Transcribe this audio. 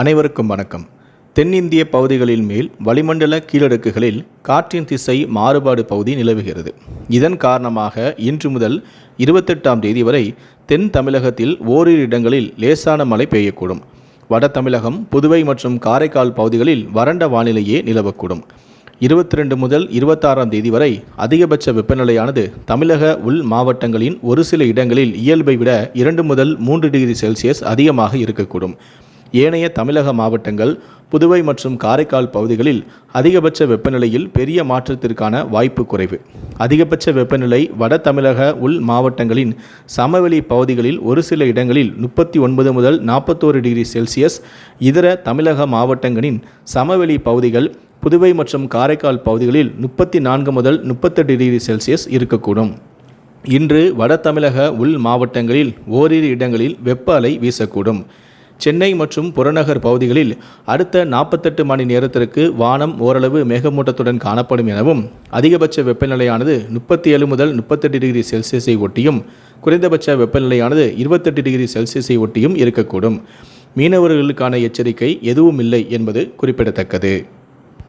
அனைவருக்கும் வணக்கம். தென்னிந்திய பகுதிகளின் மேல் வளிமண்டல கீழடுக்குகளில் காற்றின் திசை மாறுபாடு பகுதி நிலவுகிறது. இதன் காரணமாக இன்று முதல் இருபத்தெட்டாம் தேதி வரை தென் தமிழகத்தில் ஓரிரு இடங்களில் லேசான மழை பெய்யக்கூடும். வட தமிழகம் புதுவை மற்றும் காரைக்கால் பகுதிகளில் வறண்ட வானிலையே நிலவக்கூடும். இருபத்தி ரெண்டு முதல் இருபத்தாறாம் தேதி வரை அதிகபட்ச வெப்பநிலையானது தமிழக உள் மாவட்டங்களின் ஒரு சில இடங்களில் இயல்பை விட இரண்டு முதல் மூன்று டிகிரி செல்சியஸ் அதிகமாக இருக்கக்கூடும். ஏனைய தமிழக மாவட்டங்கள் புதுவை மற்றும் காரைக்கால் பகுதிகளில் அதிகபட்ச வெப்பநிலையில் பெரிய மாற்றத்திற்கான வாய்ப்பு குறைவு. அதிகபட்ச வெப்பநிலை வட தமிழக உள் மாவட்டங்களின் சமவெளி பகுதிகளில் ஒரு சில இடங்களில் முப்பத்தி ஒன்பது முதல் நாற்பத்தோரு டிகிரி செல்சியஸ் இதர தமிழக மாவட்டங்களின் சமவெளி பகுதிகள் புதுவை மற்றும் காரைக்கால் பகுதிகளில் முப்பத்தி நான்கு முதல் முப்பத்தெட்டு டிகிரி செல்சியஸ் இருக்கக்கூடும். இன்று வட தமிழக உள் மாவட்டங்களில் ஓரிரு இடங்களில் வெப்ப அலை வீசக்கூடும். சென்னை மற்றும் புறநகர் பகுதிகளில் அடுத்த நாற்பத்தெட்டு மணி நேரத்திற்கு வானம் ஓரளவு மேகமூட்டத்துடன் காணப்படும் எனவும் அதிகபட்ச வெப்பநிலையானது முப்பத்தி ஏழு முதல் முப்பத்தெட்டு டிகிரி செல்சியஸை ஒட்டியும் குறைந்தபட்ச வெப்பநிலையானது இருபத்தெட்டு டிகிரி செல்சியஸை ஒட்டியும் இருக்கக்கூடும். மீனவர்களுக்கான எச்சரிக்கை எதுவும் இல்லை என்பது குறிப்பிடத்தக்கது.